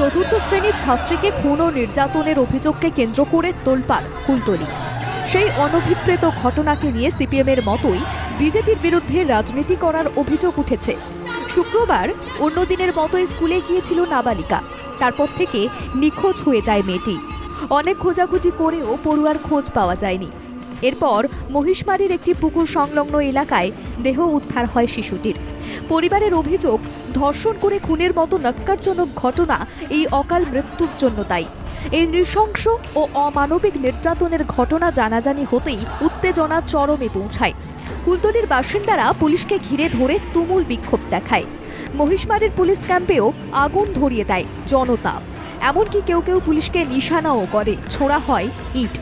চতুর্থ শ্রেণির ছাত্রীকে খুন ও নির্যাতনের অভিযোগকে কেন্দ্র করে তোলপাড়, কুলতলি। সেই অনভিপ্রেত ঘটনাকে নিয়ে সিপিএমের মতোই বিজেপির বিরুদ্ধে রাজনীতি করার অভিযোগ উঠেছে। শুক্রবার অন্য দিনের মতোই স্কুলে গিয়েছিল নাবালিকা। তারপর থেকে নিখোঁজ হয়ে যায় মেয়েটি। অনেক খোঁজাখুঁজি করেও পড়ুয়ার খোঁজ পাওয়া যায়নি। এরপর মহিষমারির একটি পুকুর সংলগ্ন এলাকায় দেহ উদ্ধার হয় শিশুটির। পরিবারের অভিযোগ, ধর্ষণ করে খুনের মতো নক্কারজনক ঘটনা এই অকাল মৃত্যুর জন্য দায়ী। এই নৃশংস ও অমানবিক নির্যাতনের ঘটনা জানাজানি হতেই উত্তেজনা চরমে পৌঁছায়। কুলতলির বাসিন্দারা পুলিশকে ঘিরে ধরে তুমুল বিক্ষোভ দেখায়। মহিষমারির পুলিশ ক্যাম্পেও আগুন ধরিয়ে দেয় জনতা। এমনকি কেউ কেউ পুলিশকে নিশানাও করে, ছোড়া হয় ইট।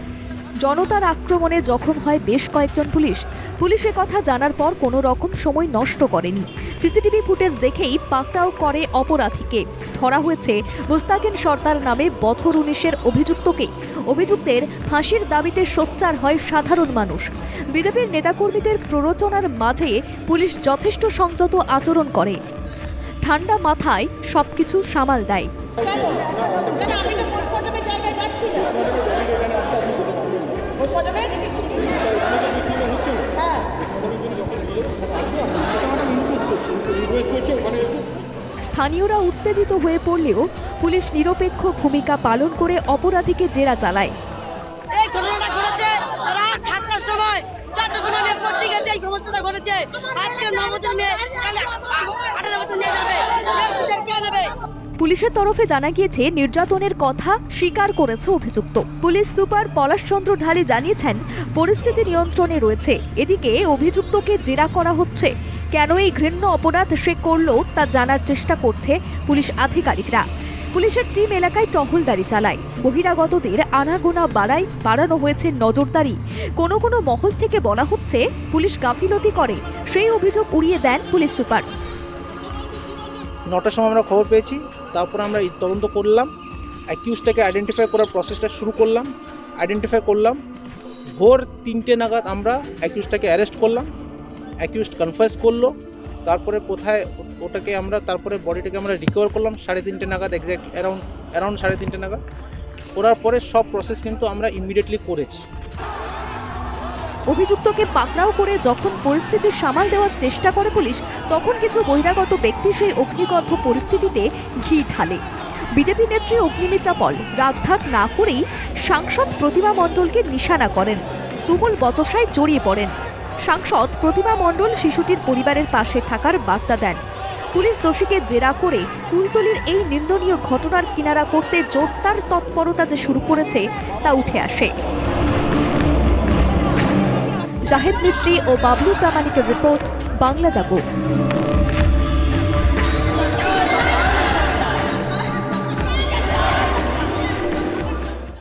জনতার আক্রমণে জখম হয় বেশ কয়েকজন পুলিশ। পুলিশের কথা জানার পর কোনো রকম সময় নষ্ট করেনি। সিসিটিভি ফুটেজ দেখেই পাকটাও করে অপরাধীকে। ধরা হয়েছে মুস্তাকিন সর্দার নামে বছর উনিশের অভিযুক্তকে অভিযুক্তের ফাঁসির দাবিতে সোচ্চার হয় সাধারণ মানুষ। বিজেপির নেতাকর্মীদের প্ররোচনার মাঝে পুলিশ যথেষ্ট সংযত আচরণ করে। ঠান্ডা মাথায় সবকিছু সামাল দেয়। স্থানীয়রা উত্তেজিত হয়ে পড়লেও পুলিশ নিরপেক্ষ ভূমিকা পালন করে অপরাধীকে জেরা চালায়। সময়। পুলিশের তরফে জানা গিয়েছে নির্যাতনের কথা স্বীকার করেছে অভিযুক্ত। পুলিশ সুপার পলাশচন্দ্র ঢালি জানিয়েছেন পরিস্থিতি নিয়ন্ত্রণে রয়েছে। এদিকে অভিযুক্তকে জেরা করা হচ্ছে। কেন এই ঘৃণ্য অপরাধ সে করল তা জানার চেষ্টা করছে পুলিশ আধিকারিকরা। পুলিশের টিম এলাকায় টহলদারি চালায়। বহিরাগতদের আনাগোনা বাড়ায়, বাড়ানো হয়েছে নজরদারি। কোনো কোনো মহল থেকে বলা হচ্ছে, পুলিশ গাফিলতি করে, সেই অভিযোগ উড়িয়ে দেন পুলিশ সুপার। নটার সময় আমরা খবর পেয়েছি, তারপর আমরা তদন্ত করলাম অ্যাকিউজটাকে আইডেন্টিফাই করার প্রসেসটা শুরু করলাম আইডেন্টিফাই করলাম, ভোর তিনটে নাগাদ আমরা অ্যাকিউজটাকে অ্যারেস্ট করলাম। অ্যাকিউজড কনফার্স করল, তারপরে কোথায় ওটাকে আমরা, তারপরে বডিটাকে আমরা রিকভার করলাম, সাড়ে তিনটে নাগাদ এক্স্যাক্ট অ্যারাউন্ড অ্যারাউন্ড সাড়ে তিনটে নাগাদ। করার পরে সব প্রসেস কিন্তু আমরা ইমিডিয়েটলি করেছি। অভিযুক্তকে পাকড়াও করে যখন পরিস্থিতি সামাল দেওয়ার চেষ্টা করে পুলিশ, তখন কিছু বহিরাগত ব্যক্তি সেই অগ্নিগর্ভ পরিস্থিতিতে ঘি ঢালে। বিজেপি নেত্রী অগ্নিমিত্রা পল রাগঢাক না করেই সাংসদ প্রতিমা মণ্ডলকে নিশানা করেন। তুমুল বচসায় জড়িয়ে পড়েন। সাংসদ প্রতিমা মণ্ডল শিশুটির পরিবারের পাশে থাকার বার্তা দেন। পুলিশ দোষীকে জেরা করে কুলতলির এই নিন্দনীয় ঘটনার কিনারা করতে জোরদার তৎপরতা যে শুরু করেছে, তা উঠে আসে। জাহেদ মিস্ত্রি ও বাবলু প্রামাণিকের রিপোর্ট, বাংলা জাগো